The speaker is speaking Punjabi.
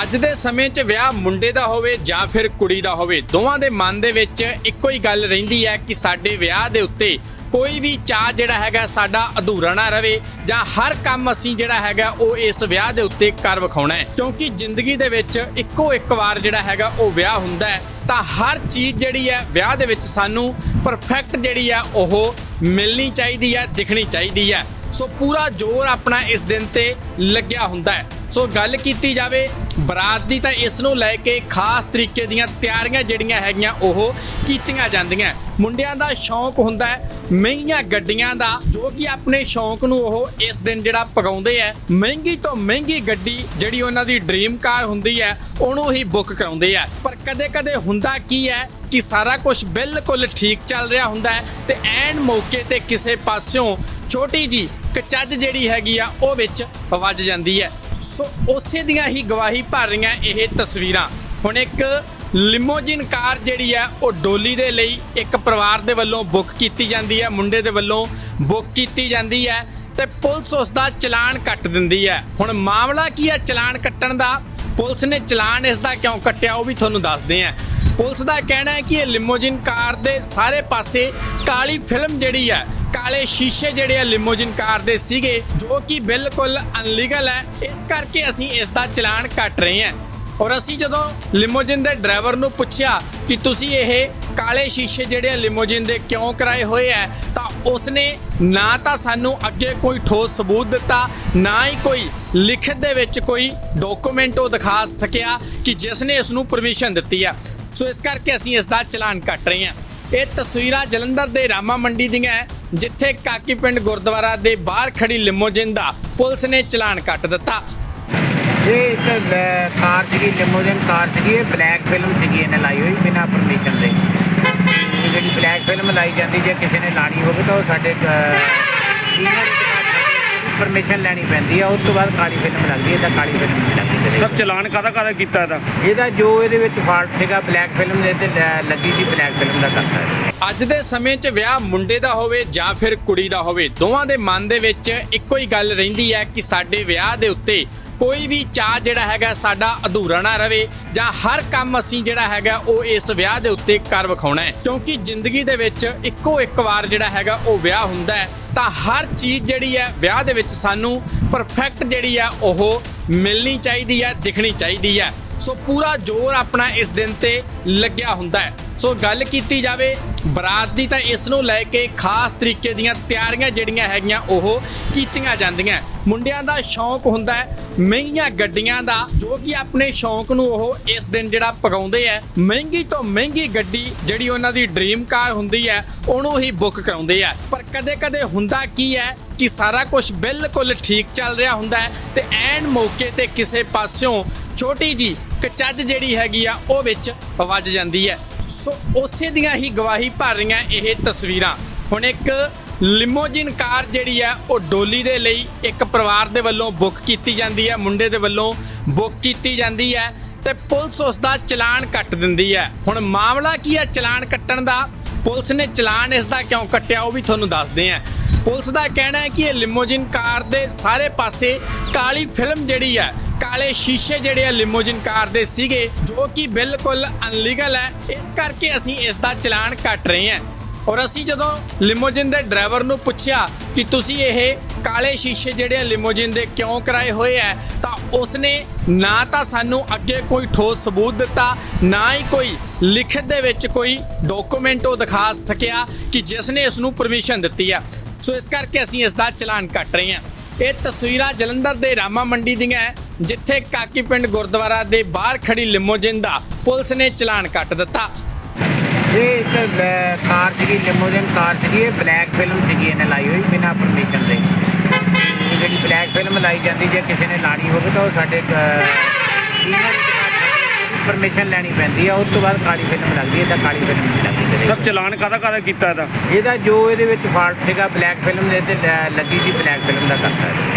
ਅੱਜ ਦੇ ਸਮੇਂ 'ਚ ਵਿਆਹ ਮੁੰਡੇ ਦਾ ਹੋਵੇ ਜਾਂ ਫਿਰ ਕੁੜੀ ਦਾ ਹੋਵੇ, ਦੋਵਾਂ ਦੇ ਮਨ ਦੇ ਵਿੱਚ ਇੱਕੋ ਹੀ ਗੱਲ ਰਹਿੰਦੀ ਹੈ ਕਿ ਸਾਡੇ ਵਿਆਹ ਦੇ ਉੱਤੇ ਕੋਈ ਵੀ ਚਾਹ ਜਿਹੜਾ ਹੈਗਾ ਸਾਡਾ ਅਧੂਰਾ ਨਾ ਰਵੇ ਜਾਂ ਹਰ ਕੰਮ ਅਸੀਂ ਜਿਹੜਾ ਹੈਗਾ ਉਹ ਇਸ ਵਿਆਹ ਦੇ ਉੱਤੇ ਕਰ ਵਿਖਾਉਣਾ ਹੈ। ਕਿਉਂਕਿ ਜ਼ਿੰਦਗੀ ਦੇ ਵਿੱਚ ਇੱਕੋ ਇੱਕ ਵਾਰ ਜਿਹੜਾ ਹੈਗਾ ਉਹ ਵਿਆਹ ਹੁੰਦਾ ਹੈ, ਤਾਂ ਹਰ ਚੀਜ਼ ਜਿਹੜੀ ਹੈ ਵਿਆਹ ਦੇ ਵਿੱਚ ਸਾਨੂੰ ਪਰਫੈਕਟ ਜਿਹੜੀ ਹੈ ਉਹ ਮਿਲਣੀ ਚਾਹੀਦੀ ਹੈ, ਦਿਖਣੀ ਚਾਹੀਦੀ ਹੈ। ਸੋ ਪੂਰਾ ਜ਼ੋਰ ਆਪਣਾ ਇਸ ਦਿਨ ਤੇ ਲੱਗਿਆ ਹੁੰਦਾ ਹੈ। ਸੋ ਗੱਲ ਕੀਤੀ ਜਾਵੇ ਬਰਾਤ ਦੀ ਤਾਂ ਇਸ ਨੂੰ ਲੈ ਕੇ ਖਾਸ ਤਰੀਕੇ ਦੀਆਂ ਤਿਆਰੀਆਂ ਜਿਹੜੀਆਂ ਹੈਗੀਆਂ ਉਹ ਕੀਤੀਆਂ ਜਾਂਦੀਆਂ। ਮੁੰਡਿਆਂ ਦਾ ਸ਼ੌਂਕ ਹੁੰਦਾ ਹੈ, ਮਹਿੰਗੀਆਂ ਗੱਡੀਆਂ ਦਾ, ਜੋ ਕਿ ਆਪਣੇ ਸ਼ੌਂਕ ਨੂੰ ਉਹ ਇਸ ਦਿਨ ਜਿਹੜਾ ਪਗਾਉਂਦੇ ਆ ਮਹਿੰਗੀ ਤੋਂ ਮਹਿੰਗੀ ਗੱਡੀ ਜਿਹੜੀ ਉਹਨਾਂ ਦੀ ਡ੍ਰੀਮ ਕਾਰ ਹੁੰਦੀ ਹੈ, ਉਹਨੂੰ ਹੀ ਬੁੱਕ ਕਰਾਉਂਦੇ ਆ। ਪਰ ਕਦੇ-ਕਦੇ ਹੁੰਦਾ ਕੀ ਹੈ ਕਿ ਸਾਰਾ ਕੁਝ ਬਿਲਕੁਲ ਠੀਕ ਚੱਲ ਰਿਹਾ ਹੁੰਦਾ ਹੈ ਤੇ ਐਨ ਮੌਕੇ ਤੇ ਕਿਸੇ ਪਾਸਿਓਂ ਛੋਟੀ ਜੀ ਕਚੱਜ ਜਿਹੜੀ ਹੈਗੀ ਆ, ਉਹ ਵਿੱਚ ਵੱਜ ਜਾਂਦੀ ਹੈ। ਸੋ ਉਸੇ ਦੀਆਂ ਹੀ ਗਵਾਹੀ ਭਰ ਰਹੀਆਂ ਇਹ ਤਸਵੀਰਾਂ। ਹੁਣ ਇੱਕ ਲਿਮੋਜਿਨ ਕਾਰ ਜਿਹੜੀ ਹੈ, ਉਹ ਡੋਲੀ ਦੇ ਲਈ ਇੱਕ ਪਰਿਵਾਰ ਦੇ ਵੱਲੋਂ ਬੁੱਕ ਕੀਤੀ ਜਾਂਦੀ ਹੈ, ਮੁੰਡੇ ਦੇ ਵੱਲੋਂ ਬੁੱਕ ਕੀਤੀ ਜਾਂਦੀ ਹੈ ਤੇ ਪੁਲਿਸ ਉਸ ਦਾ ਚਲਾਨ ਕੱਟ ਦਿੰਦੀ ਹੈ। ਹੁਣ ਮਾਮਲਾ ਕੀ ਹੈ ਚਲਾਨ ਕੱਟਣ ਦਾ? ਪੁਲਿਸ ਨੇ ਚਲਾਨ ਇਸ ਦਾ ਕਿਉਂ ਕੱਟਿਆ, ਉਹ ਵੀ ਤੁਹਾਨੂੰ ਦੱਸਦੇ ਹਾਂ। ਪੁਲਿਸ ਦਾ ਕਹਿਣਾ ਹੈ ਕਿ ਇਹ ਲਿਮੋਜਿਨ ਕਾਰ ਦੇ ਸਾਰੇ ਪਾਸੇ ਕਾਲੀ ਫਿਲਮ ਜਿਹੜੀ ਹੈ ਕਾਲੇ ਸ਼ੀਸ਼ੇ ਜਿਹੜੇ ਆ ਲਿਮੋਜਿਨ ਕਾਰ ਦੇ ਸੀਗੇ, ਜੋ ਕਿ ਬਿਲਕੁਲ ਅਨਲੀਗਲ ਹੈ। ਇਸ ਕਰਕੇ ਅਸੀਂ ਇਸ ਦਾ ਚਲਾਨ ਕੱਟ ਰਹੇ ਹਾਂ। ਔਰ ਅਸੀਂ ਜਦੋਂ ਲਿਮੋਜਿਨ ਦੇ ਡਰਾਈਵਰ ਨੂੰ ਪੁੱਛਿਆ ਕਿ ਤੁਸੀਂ ਇਹ ਕਾਲੇ ਸ਼ੀਸ਼ੇ ਜਿਹੜੇ ਆ ਲਿਮੋਜਿਨ ਦੇ ਕਿਉਂ ਕਰਾਏ ਹੋਏ ਆ, ਤਾਂ ਉਸਨੇ ਨਾ ਤਾਂ ਸਾਨੂੰ ਅੱਗੇ ਕੋਈ ਠੋਸ ਸਬੂਤ ਦਿੱਤਾ, ਨਾ ਹੀ ਕੋਈ ਲਿਖਤ ਦੇ ਵਿੱਚ ਕੋਈ ਡਾਕੂਮੈਂਟ ਉਹ ਦਿਖਾ ਸਕਿਆ ਕਿ ਜਿਸ ਨੇ ਇਸ ਨੂੰ ਪਰਮਿਸ਼ਨ ਦਿੱਤੀ ਆ। ਸੋ ਇਸ ਕਰਕੇ ਅਸੀਂ ਇਸ ਦਾ ਚਲਾਨ ਕੱਟ ਰਹੇ ਹਾਂ। ਇਹ ਤਸਵੀਰਾਂ ਜਲੰਧਰ ਦੇ ਰਾਮਾ ਮੰਡੀ ਦੀਆਂ ਹੈ, ਜਿੱਥੇ ਕਾਕੀ ਪਿੰਡ ਗੁਰਦੁਆਰਾ ਦੇ ਬਾਹਰ ਖੜੀ ਲਿਮੋਜਿਨ ਦਾ ਪੁਲਿਸ ਨੇ ਚਲਾਨ ਕੱਟ ਦਿੱਤਾ। ਇਹ ਇੱਕ ਲੈ- ਕਾਰ ਸੀਗੀ ਲਿਮੋਜ਼ਿਨ ਕਾਰ ਸੀਗੀ, ਇਹ ਬਲੈਕ ਫਿਲਮ ਸੀਗੀ, ਇਹਨੇ ਲਾਈ ਹੋਈ, ਬਿਨਾਂ ਪਰਮਿਸ਼ਨ ਦੇ। ਇਹ ਜਿਹੜੀ ਬਲੈਕ ਫਿਲਮ ਲਾਈ ਜਾਂਦੀ, ਜੇ ਕਿਸੇ ਨੇ ਲਾਣੀ ਹੋਵੇ ਤਾਂ ਉਹ ਸਾਡੇ ਸੀਨੀਅਰ ਪਰਮਿਸ਼ਨ ਲੈਣੀ ਪੈਂਦੀ ਆ ਉਸ ਤੋਂ ਬਾਅਦ ਕਾਲੀ ਫਿਲਮ ਲੱਗਦੀ ਹੈ ਤਾਂ ਕਾਲੀ ਫਿਲਮ ਨਹੀਂ ਲੱਗਦੀ ਇਹਦੇ ਸਰ। ਚਲਾਨ ਕਾਹਦਾ ਕਾਹਦਾ ਕੀਤਾ ਇਹਦਾ? ਇਹਦਾ ਜੋ ਇਹਦੇ ਵਿੱਚ ਫਾਲਟ ਸੀਗਾ ਬਲੈਕ ਫਿਲਮ ਦੇ ਤੇ ਲੈ- ਲੱਗੀ ਸੀ ਬਲੈਕ ਫਿਲਮ ਦਾ ਕਰਤਾ ਹੈ ਅੱਜ ਦੇ ਸਮੇਂ 'ਚ ਵਿਆਹ ਮੁੰਡੇ ਦਾ ਹੋਵੇ ਜਾਂ ਫਿਰ ਕੁੜੀ ਦਾ ਹੋਵੇ ਦੋਵਾਂ ਦੇ ਮਨ ਦੇ ਵਿੱਚ ਇੱਕੋ ਹੀ ਗੱਲ ਰਹਿੰਦੀ ਹੈ ਕਿ ਸਾਡੇ ਵਿਆਹ ਦੇ ਉੱਤੇ ਕੋਈ ਵੀ ਚਾਹ ਜਿਹੜਾ ਹੈਗਾ ਸਾਡਾ ਅਧੂਰਾ ਨਾ ਰਵੇ ਜਾਂ ਹਰ ਕੰਮ ਅਸੀਂ ਜਿਹੜਾ ਹੈਗਾ ਉਹ ਇਸ ਵਿਆਹ ਦੇ ਉੱਤੇ ਕਰ ਵਿਖਾਉਣਾ ਹੈ। ਕਿਉਂਕਿ ਜ਼ਿੰਦਗੀ ਦੇ ਵਿੱਚ ਇੱਕੋ ਇੱਕ ਵਾਰ ਜਿਹੜਾ ਹੈਗਾ ਉਹ ਵਿਆਹ ਹੁੰਦਾ ਹੈ। ਤਾਂ ਹਰ ਚੀਜ਼ ਜਿਹੜੀ ਹੈ ਵਿਆਹ ਦੇ ਵਿੱਚ ਸਾਨੂੰ ਪਰਫੈਕਟ ਜਿਹੜੀ ਹੈ ਉਹ ਮਿਲਣੀ ਚਾਹੀਦੀ ਹੈ, ਦਿਖਣੀ ਚਾਹੀਦੀ ਹੈ। ਸੋ ਪੂਰਾ ਜ਼ੋਰ ਆਪਣਾ ਇਸ ਦਿਨ ਤੇ ਲੱਗਿਆ ਹੁੰਦਾ ਹੈ। ਸੋ ਗੱਲ ਕੀਤੀ ਜਾਵੇ ਬਰਾਤ ਦੀ ਤਾਂ ਇਸ ਨੂੰ ਲੈ ਕੇ ਖਾਸ ਤਰੀਕੇ ਦੀਆਂ ਤਿਆਰੀਆਂ ਜਿਹੜੀਆਂ ਹੈਗੀਆਂ ਉਹ ਕੀਤੀਆਂ ਜਾਂਦੀਆਂ। ਮੁੰਡਿਆਂ ਦਾ ਸ਼ੌਂਕ ਹੁੰਦਾ ਹੈ, ਮਹਿੰਗੀਆਂ ਗੱਡੀਆਂ ਦਾ, ਜੋ ਕਿ ਆਪਣੇ ਸ਼ੌਂਕ ਨੂੰ ਉਹ ਇਸ ਦਿਨ ਜਿਹੜਾ ਪਕਾਉਂਦੇ ਆ, ਮਹਿੰਗੀ ਤੋਂ ਮਹਿੰਗੀ ਗੱਡੀ ਜਿਹੜੀ ਉਹਨਾਂ ਦੀ ਡ੍ਰੀਮ ਕਾਰ ਹੁੰਦੀ ਹੈ, ਉਹਨੂੰ ਹੀ ਬੁੱਕ ਕਰਾਉਂਦੇ ਆ। ਪਰ ਕਦੇ-ਕਦੇ ਹੁੰਦਾ ਕੀ ਹੈ ਕਿ ਸਾਰਾ ਕੁਝ ਬਿਲਕੁਲ ਠੀਕ ਚੱਲ ਰਿਹਾ ਹੁੰਦਾ ਹੈ ਤੇ ਐਨ ਮੌਕੇ ਤੇ ਕਿਸੇ ਪਾਸਿਓਂ ਛੋਟੀ ਜੀ ਕਚੱਜ ਜਿਹੜੀ ਹੈਗੀ ਆ, ਉਹ ਵਿੱਚ ਵੱਜ ਜਾਂਦੀ ਹੈ। ਸੋ ਉਸੇ ਦੀਆਂ ਹੀ ਗਵਾਹੀ ਭਰ ਰਹੀਆਂ ਇਹ ਤਸਵੀਰਾਂ। ਹੁਣ ਇੱਕ ਲਿਮੋਜਿਨ ਕਾਰ ਜਿਹੜੀ ਹੈ, ਉਹ ਡੋਲੀ ਦੇ ਲਈ ਇੱਕ ਪਰਿਵਾਰ ਦੇ ਵੱਲੋਂ ਬੁੱਕ ਕੀਤੀ ਜਾਂਦੀ ਹੈ, ਮੁੰਡੇ ਦੇ ਵੱਲੋਂ ਬੁੱਕ ਕੀਤੀ ਜਾਂਦੀ ਹੈ ਤੇ ਪੁਲਿਸ ਉਸ ਦਾ ਚਲਾਨ ਕੱਟ ਦਿੰਦੀ ਹੈ। ਹੁਣ ਮਾਮਲਾ ਕੀ ਹੈ ਚਲਾਨ ਕੱਟਣ ਦਾ? ਪੁਲਿਸ ਨੇ ਚਲਾਨ ਇਸ ਦਾ ਕਿਉਂ ਕੱਟਿਆ, ਉਹ ਵੀ ਤੁਹਾਨੂੰ ਦੱਸਦੇ ਹਾਂ। ਪੁਲਿਸ ਦਾ ਕਹਿਣਾ ਹੈ ਕਿ ਇਹ ਲਿਮੋਜਿਨ ਕਾਰ ਦੇ ਸਾਰੇ ਪਾਸੇ ਕਾਲੀ ਫਿਲਮ ਜਿਹੜੀ ਹੈ ਕਾਲੇ ਸ਼ੀਸ਼ੇ ਜਿਹੜੇ ਆ ਲਿਮੋਜਿਨ ਕਾਰ ਦੇ ਸੀਗੇ, ਜੋ ਕਿ ਬਿਲਕੁਲ ਅਨਲੀਗਲ ਹੈ, ਇਸ ਕਰਕੇ ਅਸੀਂ ਇਸ ਦਾ ਚਲਾਨ ਕੱਟ ਰਹੇ ਹਾਂ। ਔਰ ਅਸੀਂ ਜਦੋਂ ਲਿਮੋਜਿਨ ਦੇ ਡਰਾਈਵਰ ਨੂੰ ਪੁੱਛਿਆ ਕਿ ਤੁਸੀਂ ਇਹ ਕਾਲੇ ਸ਼ੀਸ਼ੇ ਜਿਹੜੇ ਆ ਲਿਮੋਜਿਨ ਦੇ ਕਿਉਂ ਕਰਾਏ ਹੋਏ ਆ, ਤਾਂ ਉਸਨੇ ਨਾ ਤਾਂ ਸਾਨੂੰ ਅੱਗੇ ਕੋਈ ਠੋਸ ਸਬੂਤ ਦਿੱਤਾ, ਨਾ ਹੀ ਕੋਈ ਲਿਖਤ ਦੇ ਵਿੱਚ ਕੋਈ ਡਾਕੂਮੈਂਟ ਉਹ ਦਿਖਾ ਸਕਿਆ ਕਿ ਜਿਸ ਨੇ ਇਸ ਨੂੰ ਪਰਮਿਸ਼ਨ ਦਿੱਤੀ ਆ। ਸੋ ਇਸ ਕਰਕੇ ਅਸੀਂ ਇਸ ਦਾ ਚਲਾਨ ਕੱਟ ਰਹੇ ਹਾਂ। ਇਹ ਤਸਵੀਰਾਂ ਜਲੰਧਰ ਦੇ ਰਾਮਾ ਮੰਡੀ ਦੀਆਂ ਹੈ। ਜਿੱਥੇ ਕਾਕੀ ਪਿੰਡ ਗੁਰਦੁਆਰਾ ਦੇ ਬਾਹਰ ਖੜੀ ਲਿਮੋਜਿਨ ਦਾ ਪੁਲਿਸ ਨੇ ਚਲਾਨ ਕੱਟ ਦਿੱਤਾ। ਇਹ ਇੱਕ ਲੈ- ਕਾਰ ਸੀਗੀ ਲਿਮੋਜ਼ਿਨ ਕਾਰ ਸੀਗੀ ਇਹ ਬਲੈਕ ਫਿਲਮ ਸੀਗੀ ਇਹਨੇ ਲਾਈ ਹੋਈ ਬਿਨਾਂ ਪਰਮਿਸ਼ਨ ਦੇ। ਇਹ ਜਿਹੜੀ ਬਲੈਕ ਫਿਲਮ ਲਾਈ ਜਾਂਦੀ ਜੇ ਕਿਸੇ ਨੇ ਲਾਣੀ ਹੋਵੇ ਤਾਂ ਉਹ ਸਾਡੇ ਸੀਨੀਅਰ ਪਰਮਿਸ਼ਨ ਲੈਣੀ ਪੈਂਦੀ ਆ ਉਸ ਤੋਂ ਬਾਅਦ ਕਾਲੀ ਫਿਲਮ ਲੱਗਦੀ ਹੈ ਤਾਂ ਕਾਲੀ ਫਿਲਮ ਨਹੀਂ ਲੱਗਦੀ ਇਹਦੇ ਸਰ ਵਿੱਚ। ਚਲਾਨ ਕਾਹਦਾ ਕਾਹਦਾ ਕੀਤਾ ਇਹਦਾ? ਇਹਦਾ ਜੋ ਇਹਦੇ ਵਿੱਚ ਫਾਲਟ ਸੀਗਾ ਬਲੈਕ ਫਿਲਮ ਦੇ ਤੇ ਲੈ- ਲੱਗੀ ਸੀ ਬਲੈਕ ਫਿਲਮ ਦਾ ਕਰਤਾ। ਹੈ